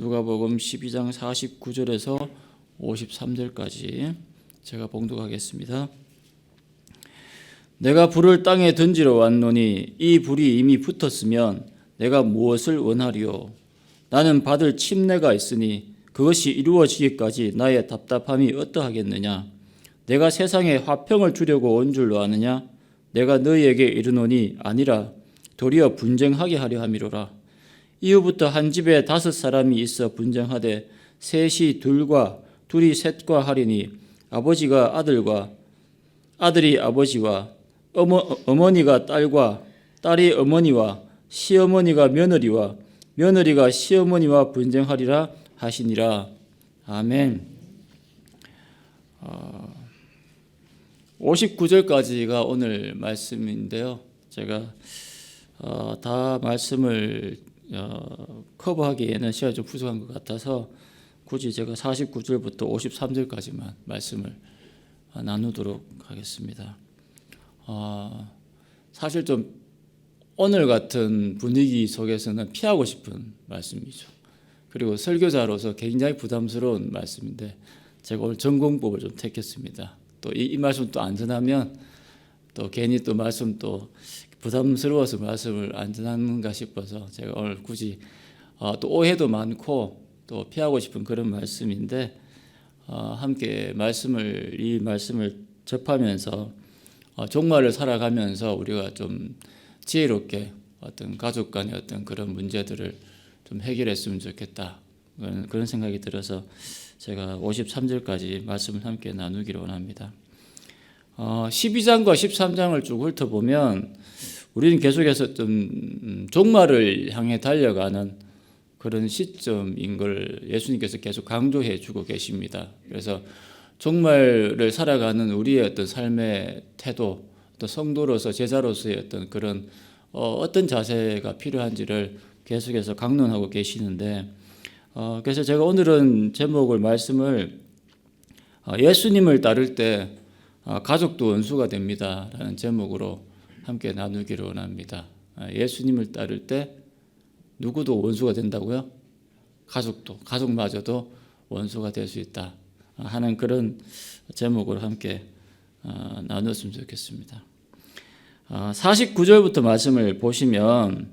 누가복음 12장 49절에서 53절까지 제가 봉독하겠습니다. 내가 불을 땅에 던지러 왔노니 이 불이 이미 붙었으면 내가 무엇을 원하리요? 나는 받을 침례가 있으니 그것이 이루어지기까지 나의 답답함이 어떠하겠느냐? 내가 세상에 화평을 주려고 온 줄로 아느냐? 내가 너희에게 이르노니 아니라 도리어 분쟁하게 하려 함이로라. 이후부터 한 집에 다섯 사람이 있어 분쟁하되 셋이 둘과 둘이 셋과 하리니 아버지가 아들과 아들이 아버지와 어머, 어머니가 딸과 딸이 어머니와 시어머니가 며느리와 며느리가 시어머니와 분쟁하리라 하시니라. 아멘. 어, 59절까지가 오늘 말씀인데요. 제가 어, 다 말씀을 어, 커버하기에는 시간이 좀 부족한 것 같아서 굳이 제가 49절부터 53절까지만 말씀을 어, 나누도록 하겠습니다. 어, 사실 좀 오늘 같은 분위기 속에서는 피하고 싶은 말씀이죠. 그리고 설교자로서 굉장히 부담스러운 말씀인데 제가 오늘 전공법을 좀 택했습니다. 또 이 말씀 또 안 전하면 또 괜히 또 말씀 또 부담스러워서 말씀을 안 전하는가 싶어서 제가 오늘 굳이 어, 또 오해도 많고 또 피하고 싶은 그런 말씀인데 어, 함께 말씀을 이 말씀을 접하면서 어, 종말을 살아가면서 우리가 좀 지혜롭게 어떤 가족 간의 어떤 그런 문제들을 좀 해결했으면 좋겠다 그런, 생각이 들어서 제가 53절까지 말씀을 함께 나누기를 원합니다. 어, 12장과 13장을 쭉 훑어보면 우리는 계속해서 좀 음, 종말을 향해 달려가는 그런 시점인 걸 예수님께서 계속 강조해 주고 계십니다. 그래서 종말을 살아가는 우리의 어떤 삶의 태도, 또 성도로서 제자로서의 어떤 그런 어, 어떤 자세가 필요한지를 계속해서 강론하고 계시는데 어, 그래서 제가 오늘은 제목을 말씀을 어, 예수님을 따를 때 어, 가족도 원수가 됩니다라는 제목으로 함께 나누기를 원합니다. 어, 예수님을 따를 때 누구도 원수가 된다고요? 가족도 가족마저도 원수가 될 수 있다 하는 그런 제목으로 함께 어, 나눴으면 좋겠습니다. 49절부터 말씀을 보시면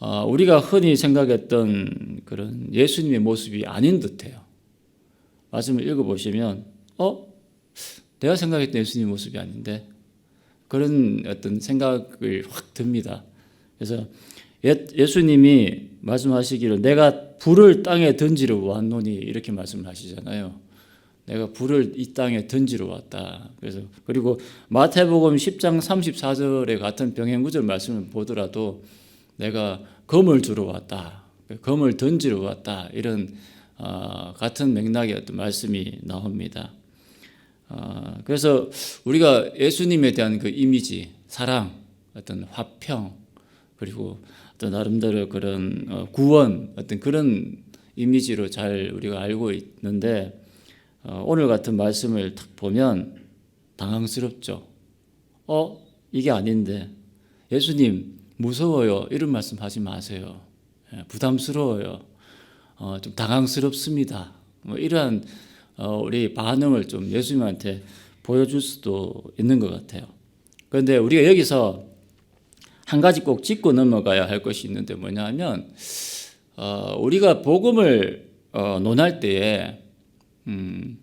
어, 우리가 흔히 생각했던 그런 예수님의 모습이 아닌 듯해요. 말씀을 읽어보시면 어? 내가 생각했던 예수님 모습이 아닌데 그런 어떤 생각을 확 듭니다. 그래서 예, 수님이 말씀하시기를 내가 불을 땅에 던지러 왔노니 이렇게 말씀을 하시잖아요. 내가 불을 이 땅에 던지러 왔다. 그래서 그리고 마태복음 10장 34절의 같은 병행 구절 말씀을 보더라도 내가 검을 주러 왔다. 검을 던지러 왔다. 이런 어, 같은 맥락의 어떤 말씀이 나옵니다. 어, 그래서 우리가 예수님에 대한 그 이미지, 사랑, 어떤 화평, 그리고 어떤 나름대로 그런 어, 구원, 어떤 그런 이미지로 잘 우리가 알고 있는데 어, 오늘 같은 말씀을 딱 보면 당황스럽죠. 어, 이게 아닌데 예수님 무서워요. 이런 말씀 하지 마세요. 예, 부담스러워요. 어, 좀 당황스럽습니다. 뭐 이러한 어, 우리 반응을 좀 예수님한테 보여줄 수도 있는 것 같아요. 그런데 우리가 여기서 한 가지 꼭 짚고 넘어가야 할 것이 있는데 뭐냐면 어, 우리가 복음을 어, 논할 때에 음,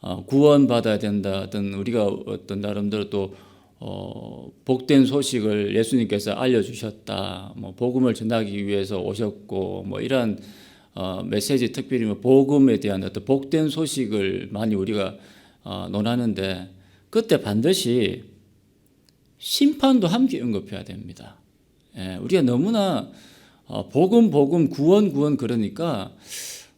어, 구원 받아야 된다. 어떤 우리가 어떤 나름대로 또 어, 복된 소식을 예수님께서 알려주셨다. 뭐 복음을 전하기 위해서 오셨고 뭐 이러한 어, 메시지 특별히 뭐 복음에 대한 어떤 복된 소식을 많이 우리가 어, 논하는데 그때 반드시 심판도 함께 언급해야 됩니다. 예, 우리가 너무나 어, 복음 복음 구원 구원 그러니까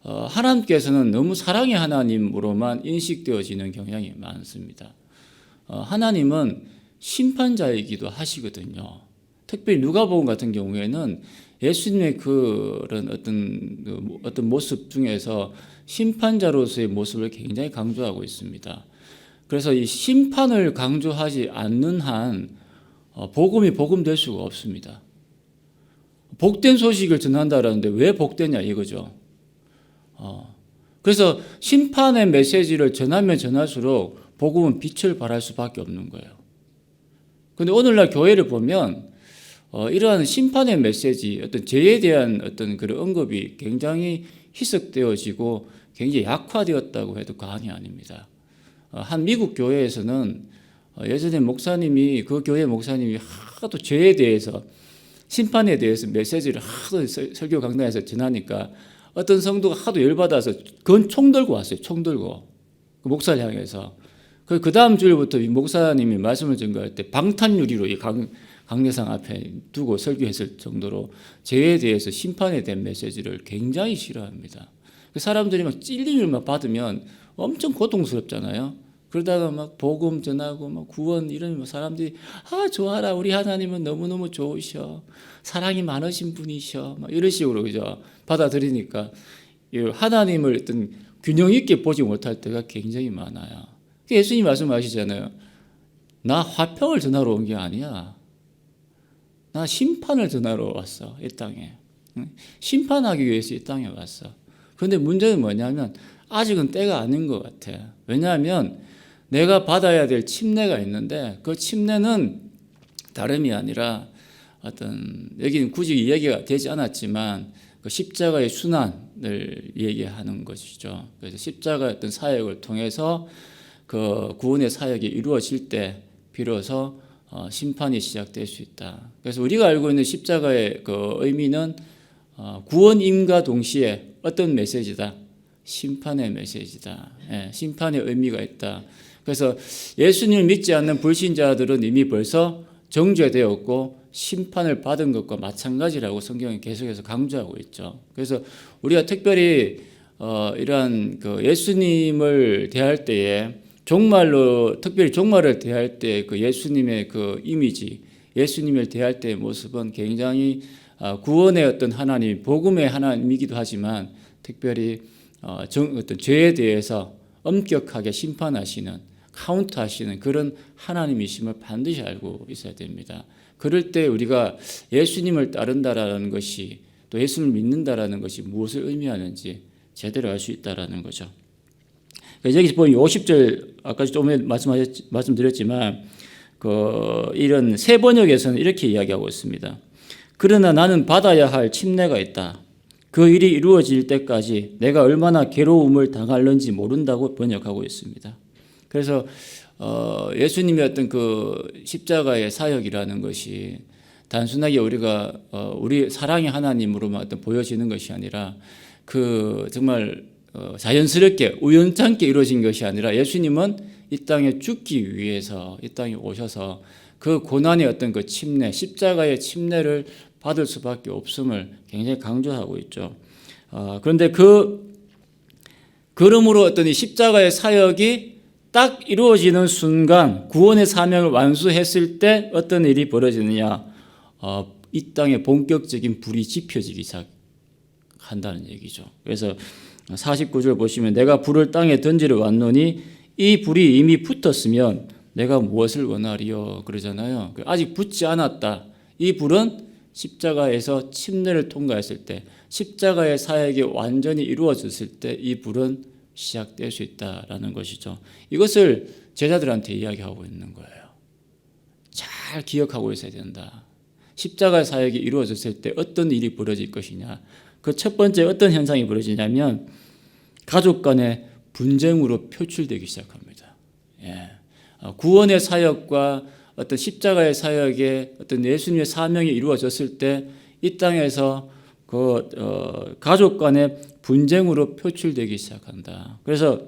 어, 하나님께서는 너무 사랑의 하나님으로만 인식되어지는 경향이 많습니다. 어, 하나님은 심판자이기도 하시거든요. 특별히 누가복음 같은 경우에는 예수님의 그런 어떤 그 어떤 모습 중에서 심판자로서의 모습을 굉장히 강조하고 있습니다. 그래서 이 심판을 강조하지 않는 한 어, 복음이 복음 될 수가 없습니다. 복된 소식을 전한다라는데 왜 복되냐 이거죠. 어. 그래서 심판의 메시지를 전하면 전할수록 복음은 빛을 발할 수밖에 없는 거예요. 근데 오늘날 교회를 보면 어, 이러한 심판의 메시지, 어떤 죄에 대한 어떤 그런 언급이 굉장히 희석되어지고 굉장히 약화되었다고 해도 과언이 아닙니다. 어, 한 미국 교회에서는 어, 예전에 목사님이 그 교회 목사님이 하도 죄에 대해서 심판에 대해서 메시지를 하도 설- 설교 강단에서 전하니까 어떤 성도가 하도 열받아서 그건 총 들고 왔어요. 총 들고 그 목사를 향해서 그, 그 다음 주일부터 이 목사님이 말씀을 전가할 때 방탄유리로 이 강, 강례상 앞에 두고 설교했을 정도로 죄에 대해서 심판에 대한 메시지를 굉장히 싫어합니다. 그 사람들이 막 찔림을 막 받으면 엄청 고통스럽잖아요. 그러다가 막 복음 전하고 막 구원 이런 사람들이 아 좋아라 우리 하나님은 너무 너무 좋으셔 사랑이 많으신 분이셔 막 이런 식으로 그죠 받아들이니까 이 하나님을 어떤 균형 있게 보지 못할 때가 굉장히 많아요. 예수님 말씀하시잖아요. 나 화평을 전하러 온 게 아니야. 나 심판을 전하러 왔어 이 땅에 응? 심판하기 위해서 이 땅에 왔어. 그런데 문제는 뭐냐면 아직은 때가 아닌 것 같아. 왜냐하면 내가 받아야 될 침례가 있는데 그 침례는 다름이 아니라 어떤 여기는 굳이 이야기가 되지 않았지만 그 십자가의 순환을 얘기하는 것이죠. 그래서 십자가의 어떤 사역을 통해서 그 구원의 사역이 이루어질 때 비로소 어, 심판이 시작될 수 있다. 그래서 우리가 알고 있는 십자가의 그 의미는 어, 구원임과 동시에 어떤 메시지다? 심판의 메시지다. 예, 심판의 의미가 있다. 그래서 예수님을 믿지 않는 불신자들은 이미 벌써 정죄되었고 심판을 받은 것과 마찬가지라고 성경이 계속해서 강조하고 있죠. 그래서 우리가 특별히 어, 이러한 그 예수님을 대할 때에 종말로 특별히 종말을 대할 때 그 예수님의 그 이미지, 예수님을 대할 때의 모습은 굉장히 아, 구원의 어떤 하나님, 복음의 하나님이기도 하지만 특별히 어, 정, 어떤 죄에 대해서 엄격하게 심판하시는 카운트하시는 그런 하나님이심을 반드시 알고 있어야 됩니다. 그럴 때 우리가 예수님을 따른다라는 것이 또 예수님을 믿는다라는 것이 무엇을 의미하는지 제대로 알 수 있다라는 거죠. 여기 보면 50절 아까 좀 말씀하셨, 말씀드렸지만 그 이런 세 번역에서는 이렇게 이야기하고 있습니다. 그러나 나는 받아야 할 침례가 있다. 그 일이 이루어질 때까지 내가 얼마나 괴로움을 당할는지 모른다고 번역하고 있습니다. 그래서 어, 예수님의 어떤 그 십자가의 사역이라는 것이 단순하게 우리가 어, 우리 사랑의 하나님으로만 어떤 보여지는 것이 아니라 그 정말 어, 자연스럽게 우연찮게 이루어진 것이 아니라 예수님은 이 땅에 죽기 위해서 이 땅에 오셔서 그 고난의 어떤 그 침례, 십자가의 침례를 받을 수밖에 없음을 굉장히 강조하고 있죠. 어, 그런데 그 그러므로 어떤 이 십자가의 사역이 딱 이루어지는 순간 구원의 사명을 완수했을 때 어떤 일이 벌어지느냐? 어, 이 땅에 본격적인 불이 지펴지기 시작한다는 얘기죠. 그래서 49절 보시면 내가 불을 땅에 던지러 왔노니 이 불이 이미 붙었으면 내가 무엇을 원하리요 그러잖아요. 아직 붙지 않았다. 이 불은 십자가에서 침례를 통과했을 때 십자가의 사역이 완전히 이루어졌을 때 이 불은 시작될 수 있다라는 것이죠. 이것을 제자들한테 이야기하고 있는 거예요. 잘 기억하고 있어야 된다. 십자가의 사역이 이루어졌을 때 어떤 일이 벌어질 것이냐. 그 첫 번째 어떤 현상이 벌어지냐면 가족 간의 분쟁으로 표출되기 시작합니다. 예. 어, 구원의 사역과 어떤 십자가의 사역에 어떤 예수님의 사명이 이루어졌을 때 이 땅에서 그 어, 가족 간의 분쟁으로 표출되기 시작한다. 그래서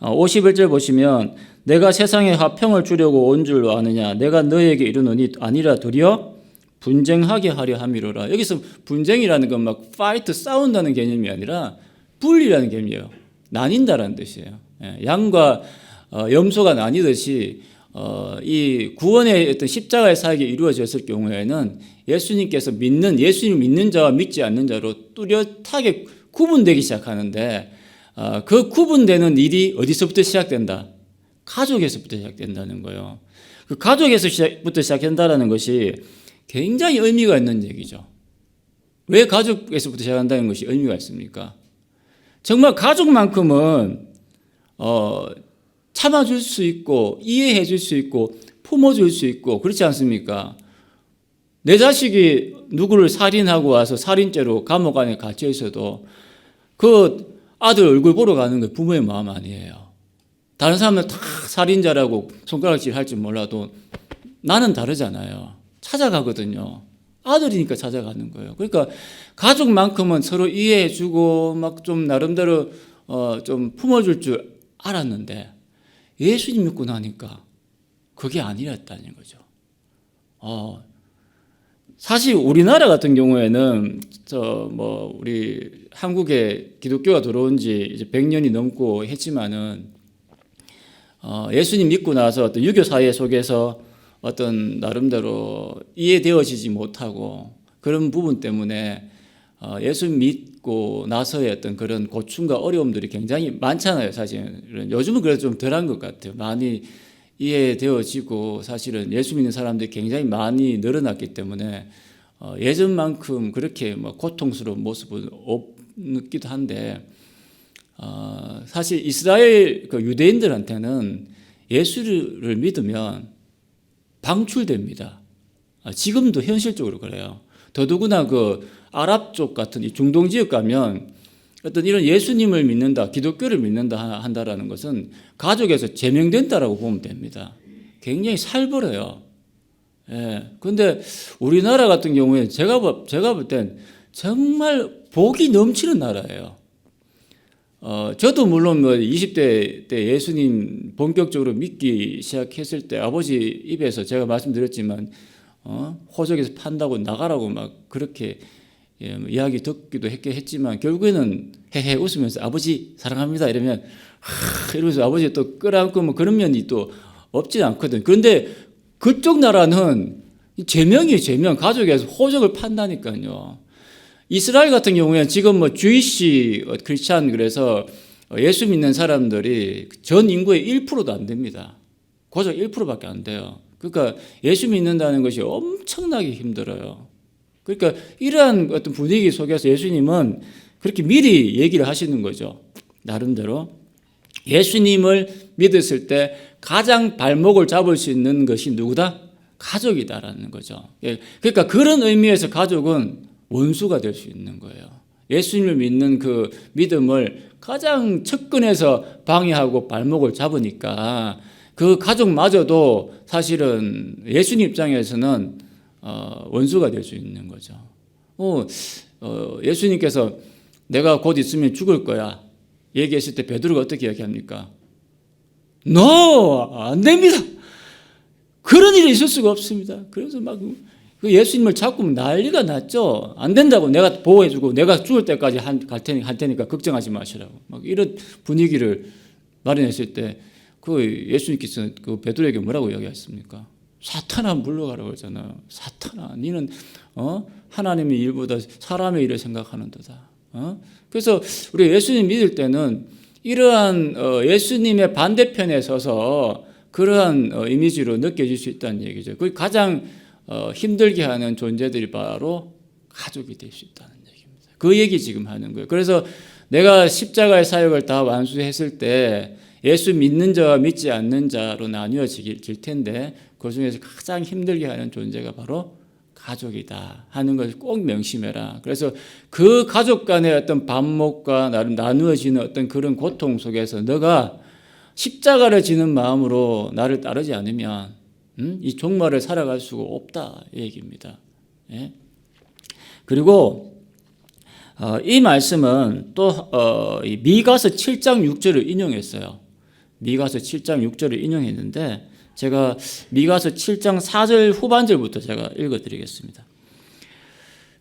51절 보시면 내가 세상에 화평을 주려고 온 줄 아느냐 내가 너에게 이르노니 아니라 도리어 분쟁하게 하려 함이로라. 여기서 분쟁이라는 건 막 파이트 싸운다는 개념이 아니라 분리라는 개념이에요. 나뉜다라는 뜻이에요. 예, 양과 어, 염소가 나뉘듯이 어, 이 구원의 어떤 십자가의 사역이 이루어졌을 경우에는 예수님께서 믿는 예수님 믿는 자와 믿지 않는 자로 뚜렷하게 구분되기 시작하는데 어, 그 구분되는 일이 어디서부터 시작된다? 가족에서부터 시작된다는 거예요. 그 가족에서 시작부터 시작한다라는 것이 굉장히 의미가 있는 얘기죠. 왜 가족에서부터 시작한다는 것이 의미가 있습니까? 정말 가족만큼은 어, 참아줄 수 있고 이해해 줄 수 있고 품어줄 수 있고 그렇지 않습니까? 내 자식이 누구를 살인하고 와서 살인죄로 감옥 안에 갇혀 있어도 그 아들 얼굴 보러 가는 게 부모의 마음 아니에요. 다른 사람은 다 살인자라고 손가락질 할지 몰라도 나는 다르잖아요. 찾아가거든요. 아들이니까 찾아가는 거예요. 그러니까 가족만큼은 서로 이해해주고 막 좀 나름대로 어 좀 품어줄 줄 알았는데 예수님 믿고 나니까 그게 아니었다는 거죠. 어 사실 우리나라 같은 경우에는 저 뭐 우리 한국에 기독교가 들어온 지 이제 100년이 넘고 했지만은 어 예수님 믿고 나서 어떤 유교 사회 속에서 어떤 나름대로 이해되어지지 못하고 그런 부분 때문에 어, 예수 믿고 나서의 어떤 그런 고충과 어려움들이 굉장히 많잖아요, 사실은. 요즘은 그래도 좀 덜한 것 같아요. 많이 이해되어지고 사실은 예수 믿는 사람들이 굉장히 많이 늘어났기 때문에 어, 예전만큼 그렇게 뭐 고통스러운 모습은 없기도 한데 어, 사실 이스라엘 그 유대인들한테는 예수를 믿으면 방출됩니다. 아, 지금도 현실적으로 그래요. 더더구나 그 아랍 쪽 같은 이 중동 지역 가면 어떤 이런 예수님을 믿는다, 기독교를 믿는다 한다라는 것은 가족에서 제명된다라고 보면 됩니다. 굉장히 살벌해요. 예. 근데 우리나라 같은 경우에 제가 볼, 제가 볼 땐 정말 복이 넘치는 나라예요. 어, 저도 물론 뭐 20대 때 예수님 본격적으로 믿기 시작했을 때 아버지 입에서 제가 말씀드렸지만 어, 호적에서 판다고 나가라고 막 그렇게 예, 뭐 이야기 듣기도 했게 했지만 결국에는 헤헤 웃으면서 아버지 사랑합니다 이러면 하, 이러면서 아버지 또 끌어안고 뭐 그런 면이 또 없지 않거든. 그런데 그쪽 나라는 제명이 제명 가족에서 호적을 판다니까요. 이스라엘 같은 경우에는 지금 뭐 주이시 크리스찬 그래서 예수 믿는 사람들이 전 인구의 1%도 안 됩니다. 고작 1%밖에 안 돼요. 그러니까 예수 믿는다는 것이 엄청나게 힘들어요. 그러니까 이러한 어떤 분위기 속에서 예수님은 그렇게 미리 얘기를 하시는 거죠. 나름대로. 예수님을 믿었을 때 가장 발목을 잡을 수 있는 것이 누구다? 가족이다라는 거죠. 예, 그러니까 그런 의미에서 가족은 원수가 될 수 있는 거예요. 예수님을 믿는 그 믿음을 가장 측근에서 방해하고 발목을 잡으니까 그 가족마저도 사실은 예수님 입장에서는 어, 원수가 될 수 있는 거죠. 어, 어, 예수님께서 내가 곧 있으면 죽을 거야. 얘기했을 때 베드로가 어떻게 얘기합니까? No, 안 됩니다. 그런 일이 있을 수가 없습니다. 그래서 막그 예수님을 잡고 난리가 났죠. 안 된다고 내가 보호해주고 내가 죽을 때까지 할 테니까, 할 테니까 걱정하지 마시라고. 막 이런 분위기를 마련했을 때 그 예수님께서 그 베드로에게 뭐라고 이야기했습니까? 사탄아 물러가라고 그러잖아요. 사탄아, 니는 어 하나님의 일보다 사람의 일을 생각하는도다. 어? 그래서 우리 예수님 믿을 때는 이러한 어, 예수님의 반대편에 서서 그러한 어, 이미지로 느껴질 수 있다는 얘기죠. 그 가장 어, 힘들게 하는 존재들이 바로 가족이 될 수 있다는 얘기입니다. 그 얘기 지금 하는 거예요. 그래서 내가 십자가의 사역을 다 완수했을 때 예수 믿는 자와 믿지 않는 자로 나뉘어질 텐데 그 중에서 가장 힘들게 하는 존재가 바로 가족이다 하는 것을 꼭 명심해라. 그래서 그 가족 간의 어떤 반목과 나누어지는 어떤 그런 고통 속에서 너가 십자가를 지는 마음으로 나를 따르지 않으면 음? 이 종말을 살아갈 수가 없다 이 얘기입니다. 예? 그리고 어, 이 말씀은 또 어, 미가서 7장 6절을 인용했어요. 미가서 7장 6절을 인용했는데 제가 미가서 7장 4절 후반절부터 제가 읽어드리겠습니다.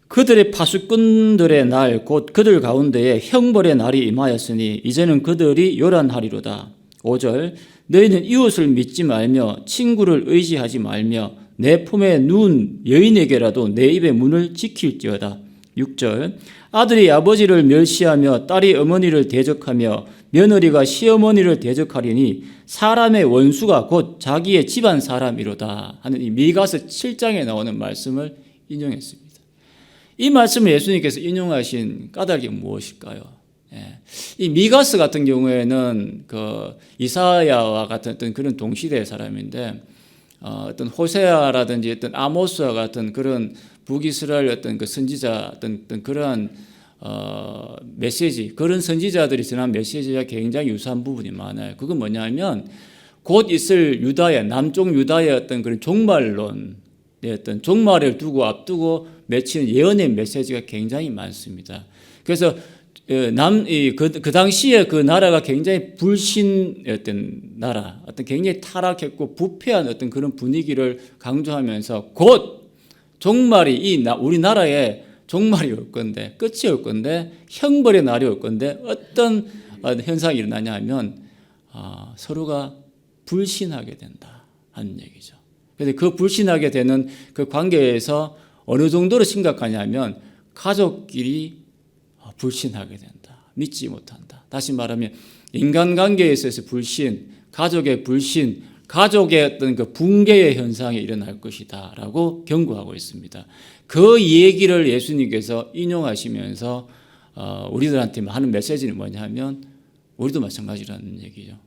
그들의 파수꾼들의 날 곧 그들 가운데에 형벌의 날이 임하였으니 이제는 그들이 요란하리로다. 5절 너희는 이웃을 믿지 말며 친구를 의지하지 말며 내 품에 누운 여인에게라도 내 입의 문을 지킬지어다. 6절 아들이 아버지를 멸시하며 딸이 어머니를 대적하며 며느리가 시어머니를 대적하리니 사람의 원수가 곧 자기의 집안 사람이로다 하는 이 미가서 7장에 나오는 말씀을 인용했습니다. 이 말씀을 예수님께서 인용하신 까닭이 무엇일까요? 예. 이 미가스 같은 경우에는 그 이사야와 같은 어떤 그런 동시대의 사람인데 어, 어떤 호세아라든지 어떤 아모스와 같은 그런 북이스라엘 어떤 그 선지자 어떤, 어떤 그러한 어, 메시지 그런 선지자들이 전한 메시지와 굉장히 유사한 부분이 많아요. 그건 뭐냐면 곧 있을 유다의 남쪽 유다의 어떤 그런 종말론 어떤 종말을 두고 앞두고 맺히는 예언의 메시지가 굉장히 많습니다. 그래서 남그 그 당시에 그 나라가 굉장히 불신했던 나라, 어떤 굉장히 타락했고 부패한 어떤 그런 분위기를 강조하면서 곧 종말이 이 나, 우리나라에 종말이 올 건데 끝이 올 건데 형벌의 날이 올 건데 어떤 현상이 일어나냐 하면 아, 서로가 불신하게 된다 하는 얘기죠. 그래서 그 불신하게 되는 그 관계에서 어느 정도로 심각하냐면 가족끼리 불신하게 된다. 믿지 못한다. 다시 말하면 인간관계에 있어서 불신, 가족의 불신, 가족의 어떤 그 붕괴의 현상이 일어날 것이다 라고 경고하고 있습니다. 그 얘기를 예수님께서 인용하시면서 어, 우리들한테 하는 메시지는 뭐냐면 우리도 마찬가지라는 얘기죠.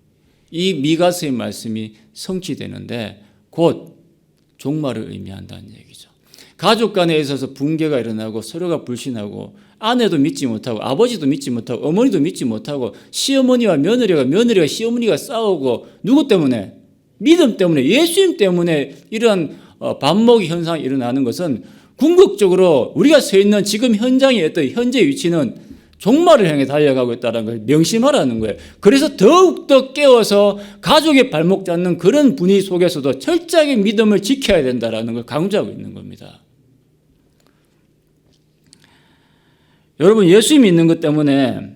이 미가스의 말씀이 성취되는데 곧 종말을 의미한다는 얘기죠. 가족 간에 있어서 붕괴가 일어나고 서로가 불신하고 아내도 믿지 못하고 아버지도 믿지 못하고 어머니도 믿지 못하고 시어머니와 며느리가 며느리가 시어머니가 싸우고 누구 때문에 믿음 때문에 예수님 때문에 이런 어, 반목의 현상이 일어나는 것은 궁극적으로 우리가 서 있는 지금 현장의 어떤 현재 위치는 종말을 향해 달려가고 있다는 걸 명심하라는 거예요. 그래서 더욱더 깨워서 가족의 발목 잡는 그런 분위기 속에서도 철저하게 믿음을 지켜야 된다는 걸 강조하고 있는 겁니다. 여러분 예수 믿는 것 때문에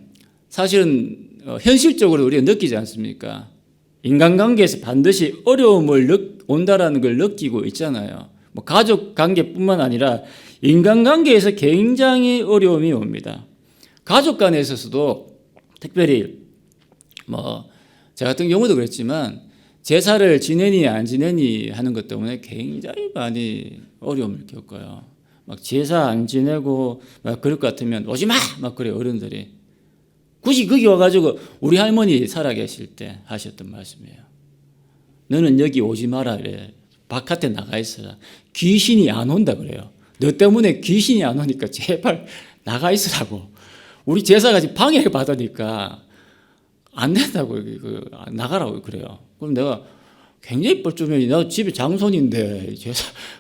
사실은 어, 현실적으로 우리가 느끼지 않습니까? 인간관계에서 반드시 어려움을 온다라는 걸 느끼고 있잖아요. 뭐 가족 관계뿐만 아니라 인간관계에서 굉장히 어려움이 옵니다. 가족 간에 있어서도 특별히 뭐저 같은 경우도 그랬지만 제사를 지내니 안 지내니 하는 것 때문에 굉장히 많이 어려움을 겪어요. 막 제사 안 지내고 막 그럴 것 같으면 오지 마! 막 그래 어른들이. 굳이 거기 와가지고 우리 할머니 살아계실 때 하셨던 말씀이에요. 너는 여기 오지 마라 그래. 바깥에 나가 있어라. 귀신이 안 온다 그래요. 너 때문에 귀신이 안 오니까 제발 나가 있으라고. 우리 제사가 지금 방해를 받으니까 안 된다고 그 나가라고 그래요. 그럼 내가 굉장히 뻘쭘해. 나 집에 장손인데.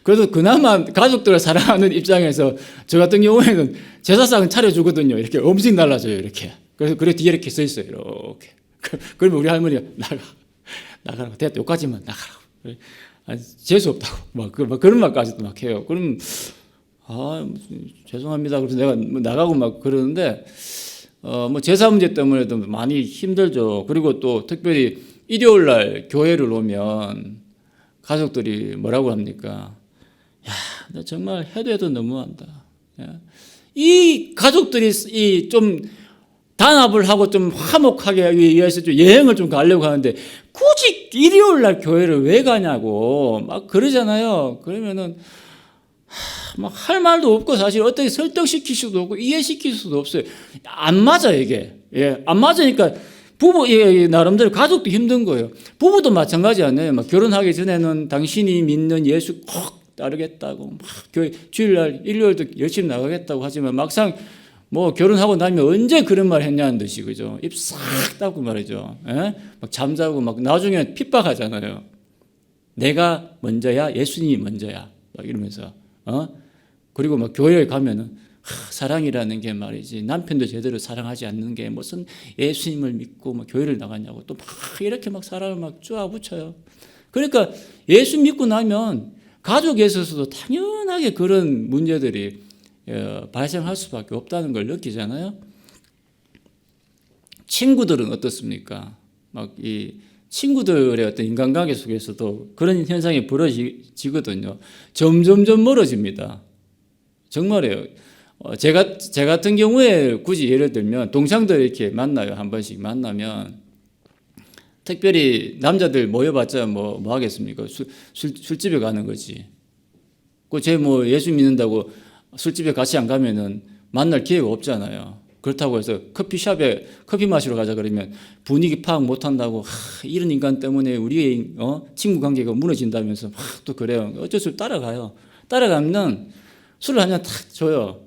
그래도 그나마 가족들을 사랑하는 입장에서 저 같은 경우에는 제사상은 차려주거든요. 이렇게 음식 날라줘요. 이렇게. 그래서 그래 뒤에 이렇게 써 있어요. 이렇게. 그러면 우리 할머니가 나가 나가라고. 됐다. 여기까지만 나가라고. 아, 재수 없다고. 막, 그, 막 그런 말까지도 막 해요. 그럼 아 죄송합니다. 그래서 내가 뭐 나가고 막 그러는데 어 뭐 제사 문제 때문에도 많이 힘들죠. 그리고 또 특별히 일요일 날 교회를 오면 가족들이 뭐라고 합니까? 야, 너 정말 해도 해도 너무한다. 이 가족들이 이 좀 단합을 하고 좀 화목하게 위해서 좀 여행을 좀 가려고 하는데 굳이 일요일 날 교회를 왜 가냐고 막 그러잖아요. 그러면은 막 할 말도 없고 사실 어떻게 설득시킬 수도 없고 이해시킬 수도 없어요. 안 맞아 이게. 예, 안 맞으니까 부부 예, 나름대로 가족도 힘든 거예요. 부부도 마찬가지 아니에요. 막 결혼하기 전에는 당신이 믿는 예수 꼭 따르겠다고 막 교회 주일날 일요일도 열심히 나가겠다고 하지만 막상 뭐 결혼하고 나면 언제 그런 말 했냐는 듯이 그죠. 입싹 닫고 말이죠. 예? 막 잠자고 막 나중에 핍박하잖아요. 내가 먼저야 예수님이 먼저야 막 이러면서 어 그리고 막 교회에 가면은 하, 사랑이라는 게 말이지 남편도 제대로 사랑하지 않는 게 무슨 예수님을 믿고 막 교회를 나갔냐고 또 막 이렇게 막 사람을 막 쪼아붙여요. 그러니까 예수 믿고 나면 가족에 있어서도 당연하게 그런 문제들이 어, 발생할 수밖에 없다는 걸 느끼잖아요. 친구들은 어떻습니까? 막 이 친구들의 어떤 인간관계 속에서도 그런 현상이 벌어지거든요. 점점점 멀어집니다. 정말이에요. 어, 제가 제 같은 경우에 굳이 예를 들면 동창들 이렇게 만나요 한 번씩 만나면 특별히 남자들 모여봤자 뭐, 뭐 하겠습니까? 술, 술, 술집에 가는 거지. 그제 뭐 예수 믿는다고 술집에 같이 안 가면은 만날 기회가 없잖아요. 그렇다고 해서 커피숍에 커피 마시러 가자 그러면 분위기 파악 못 한다고 하, 이런 인간 때문에 우리의 어? 친구 관계가 무너진다면서 막 또 그래요. 어쩔 수 없이 따라가요. 따라가면 술을 한 잔 탁 줘요.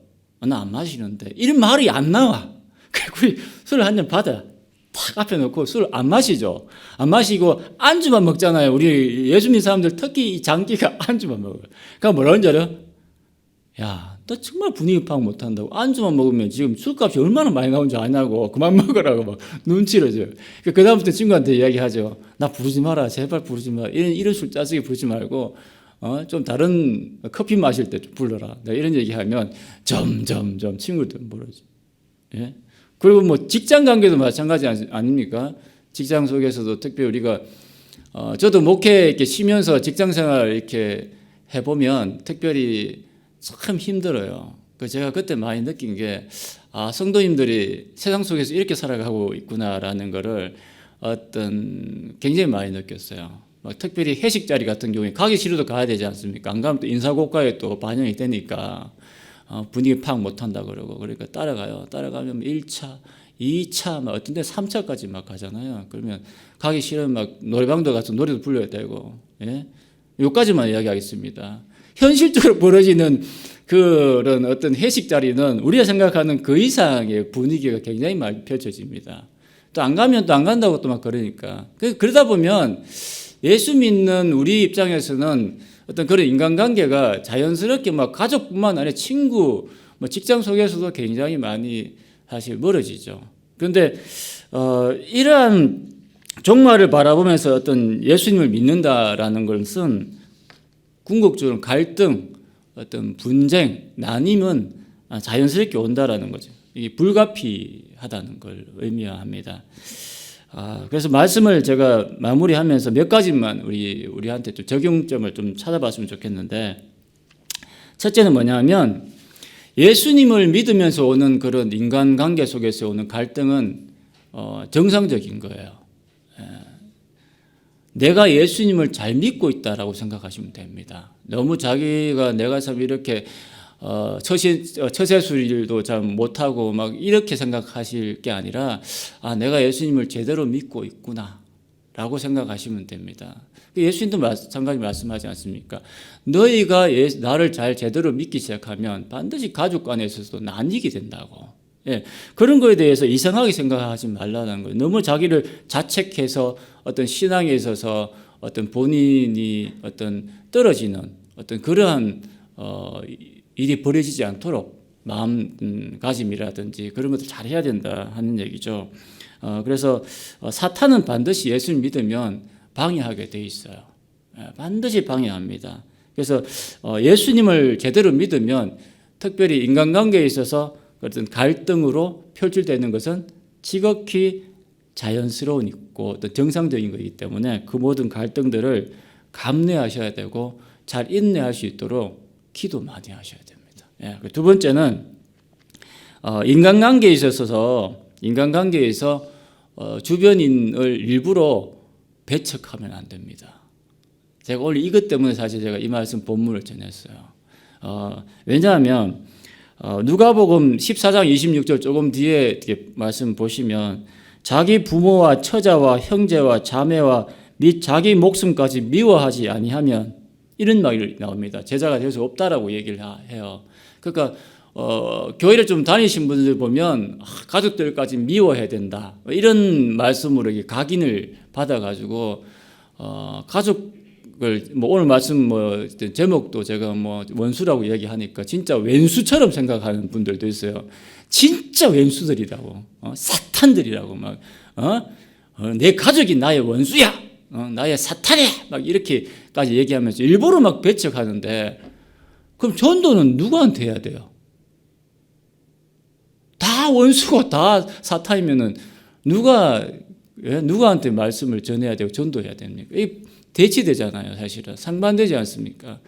나 안 마시는데 이런 말이 안 나와. 그리고 술을 한 잔 받아. 탁 앞에 놓고 술안 마시죠. 안 마시고 안주만 먹잖아요. 우리 예수님 사람들 특히 이 장기가 안주만 먹어요. 그러니까 뭐라는 줄 알아? 야, 너 정말 분위기 파악 못한다고. 안주만 먹으면 지금 술값이 얼마나 많이 나온 줄 아냐고. 그만 먹으라고 막 눈치를 줘요. 그 다음부터 친구한테 이야기하죠. 나 부르지 마라. 제발 부르지 마. 이런, 이런 술 짜증이 부르지 말고, 어, 좀 다른 커피 마실 때 좀 불러라. 이런 얘기 하면 점점점 친구들 부르지. 예? 그리고 뭐 직장 관계도 마찬가지 아닙니까? 직장 속에서도 특별히 우리가 어, 저도 목회 이렇게 쉬면서 직장 생활 이렇게 해보면 특별히 참 힘들어요. 그 제가 그때 많이 느낀 게 아, 성도님들이 세상 속에서 이렇게 살아가고 있구나라는 거를 어떤 굉장히 많이 느꼈어요. 막 특별히 회식 자리 같은 경우에 가기 싫어도 가야 되지 않습니까? 안 가면 또 인사고과에 또 반영이 되니까 어, 분위기 파악 못 한다 그러고 그러니까 따라가요. 따라가면 1차, 2차, 막 어떤 데 3차까지 막 가잖아요. 그러면 가기 싫으면 막 노래방도 가서 노래도 불러야 되고, 예? 요까지만 이야기하겠습니다. 현실적으로 벌어지는 그런 어떤 회식 자리는 우리가 생각하는 그 이상의 분위기가 굉장히 많이 펼쳐집니다. 또 안 가면 또 안 간다고 또 막 그러니까. 그- 그러다 보면 예수 믿는 우리 입장에서는 어떤 그런 인간관계가 자연스럽게 막 가족뿐만 아니라 친구, 뭐 직장 속에서도 굉장히 많이 사실 멀어지죠. 그런데 어, 이러한 종말을 바라보면서 어떤 예수님을 믿는다라는 것은 궁극적으로 갈등, 어떤 분쟁, 난임은 자연스럽게 온다라는 거죠. 이게 불가피하다는 걸 의미합니다. 아, 그래서 말씀을 제가 마무리하면서 몇 가지만 우리 우리한테 좀 적용점을 좀 찾아봤으면 좋겠는데 첫째는 뭐냐면 예수님을 믿으면서 오는 그런 인간관계 속에서 오는 갈등은 어, 정상적인 거예요. 예. 내가 예수님을 잘 믿고 있다라고 생각하시면 됩니다. 너무 자기가 내가 참 이렇게 어, 처세, 어, 처세술도 잘 못하고 막 이렇게 생각하실 게 아니라 아, 내가 예수님을 제대로 믿고 있구나. 라고 생각하시면 됩니다. 그 예수님도 마찬가지 말씀하지 않습니까? 너희가 예, 나를 잘 제대로 믿기 시작하면 반드시 가족 간에 있어서도 나뉘게 된다고. 예, 그런 거에 대해서 이상하게 생각하지 말라는 거예요. 너무 자기를 자책해서 어떤 신앙에 있어서 어떤 본인이 어떤 떨어지는 어떤 그러한 어, 일이 벌어지지 않도록 마음가짐이라든지 그런 것들 잘 해야 된다 하는 얘기죠. 어, 그래서 어, 사탄은 반드시 예수를 믿으면 방해하게 돼 있어요. 예, 반드시 방해합니다. 그래서 어, 예수님을 제대로 믿으면 특별히 인간관계에 있어서 어떤 갈등으로 표출되는 것은 지극히 자연스러운 있고 어떤 정상적인 것이기 때문에 그 모든 갈등들을 감내하셔야 되고 잘 인내할 수 있도록 기도 많이 하셔야 그 두 번째는 어, 인간관계에 있어서 인간관계에서 어, 주변인을 일부러 배척하면 안 됩니다. 제가 오늘 이것 때문에 사실 제가 이 말씀 본문을 전했어요. 어, 왜냐하면 어, 누가복음 14장 26절 조금 뒤에 말씀 보시면 자기 부모와 처자와 형제와 자매와 및 자기 목숨까지 미워하지 아니하면 이런 말이 나옵니다. 제자가 될 수 없다라고 얘기를 해요. 그러니까 어, 교회를 좀 다니신 분들 보면 아, 가족들까지 미워해야 된다 이런 말씀으로 각인을 받아가지고 어, 가족을 뭐 오늘 말씀 뭐 제목도 제가 뭐 원수라고 얘기하니까 진짜 왼수처럼 생각하는 분들도 있어요. 진짜 왼수들이라고 어, 사탄들이라고 막 어? 어, 내 가족이 나의 원수야, 어, 나의 사탄이야 막 이렇게까지 얘기하면서 일부러 막 배척하는데 그럼 전도는 누구한테 해야 돼요? 다 원수가 다 사탄이면은 누가 예? 누구한테 말씀을 전해야 되고 전도해야 됩니까? 이 대치되잖아요, 사실은 상반되지 않습니까?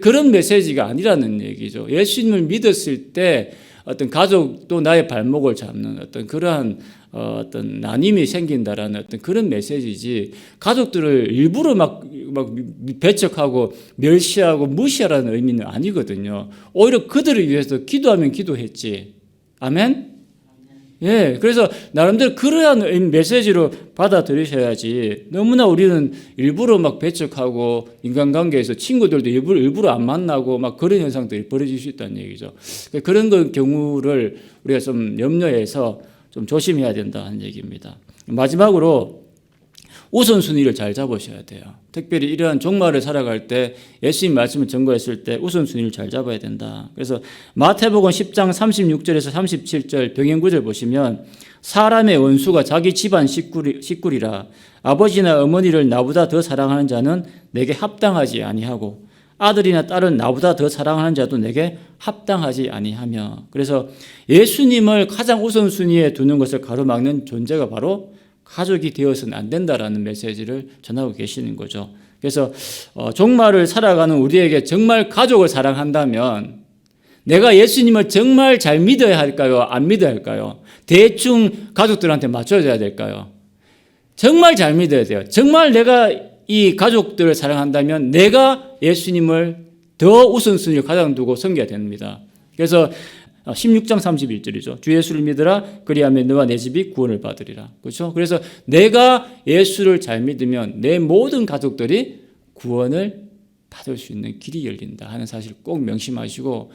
그런 메시지가 아니라는 얘기죠. 예수님을 믿었을 때 어떤 가족도 나의 발목을 잡는 어떤 그러한 어, 어떤 난임이 생긴다라는 어떤 그런 메시지지 가족들을 일부러 막, 막 배척하고 멸시하고 무시하라는 의미는 아니거든요. 오히려 그들을 위해서 기도하면 기도했지. 아멘? 예, 그래서 나름대로 그러한 메시지로 받아들이셔야지 너무나 우리는 일부러 막 배척하고 인간관계에서 친구들도 일부러, 일부러 안 만나고 막 그런 현상들이 벌어질 수 있다는 얘기죠. 그러니까 그런 그 경우를 우리가 좀 염려해서 좀 조심해야 된다 하는 얘기입니다. 마지막으로 우선순위를 잘 잡으셔야 돼요. 특별히 이러한 종말을 살아갈 때 예수님 말씀을 전거했을 때 우선순위를 잘 잡아야 된다. 그래서 마태복음 10장 36절에서 37절 병행구절 보시면 사람의 원수가 자기 집안 식구리, 식구리라 아버지나 어머니를 나보다 더 사랑하는 자는 내게 합당하지 아니하고 아들이나 딸은 나보다 더 사랑하는 자도 내게 합당하지 아니하며 그래서 예수님을 가장 우선순위에 두는 것을 가로막는 존재가 바로 가족이 되어서는 안 된다라는 메시지를 전하고 계시는 거죠. 그래서 어, 종말을 살아가는 우리에게 정말 가족을 사랑한다면 내가 예수님을 정말 잘 믿어야 할까요? 안 믿어야 할까요? 대충 가족들한테 맞춰줘야 될까요? 정말 잘 믿어야 돼요. 정말 내가 이 가족들을 사랑한다면 내가 예수님을 더 우선순위를 가장 두고 섬겨야 됩니다. 그래서 16장 31절이죠. 주 예수를 믿으라 그리하면 너와 내 집이 구원을 받으리라. 그렇죠? 그래서 내가 예수를 잘 믿으면 내 모든 가족들이 구원을 받을 수 있는 길이 열린다 하는 사실 꼭 명심하시고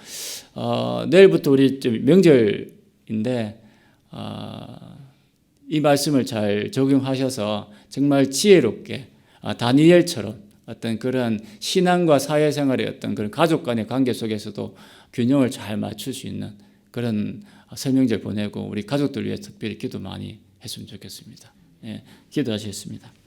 어, 내일부터 우리 좀 명절인데 어, 이 말씀을 잘 적용하셔서 정말 지혜롭게 아, 다니엘처럼 어떤 그런 신앙과 사회생활의 어떤 그런 가족 간의 관계 속에서도 균형을 잘 맞출 수 있는 그런 설명절 보내고 우리 가족들 위해 특별히 기도 많이 했으면 좋겠습니다. 예, 기도하시겠습니다.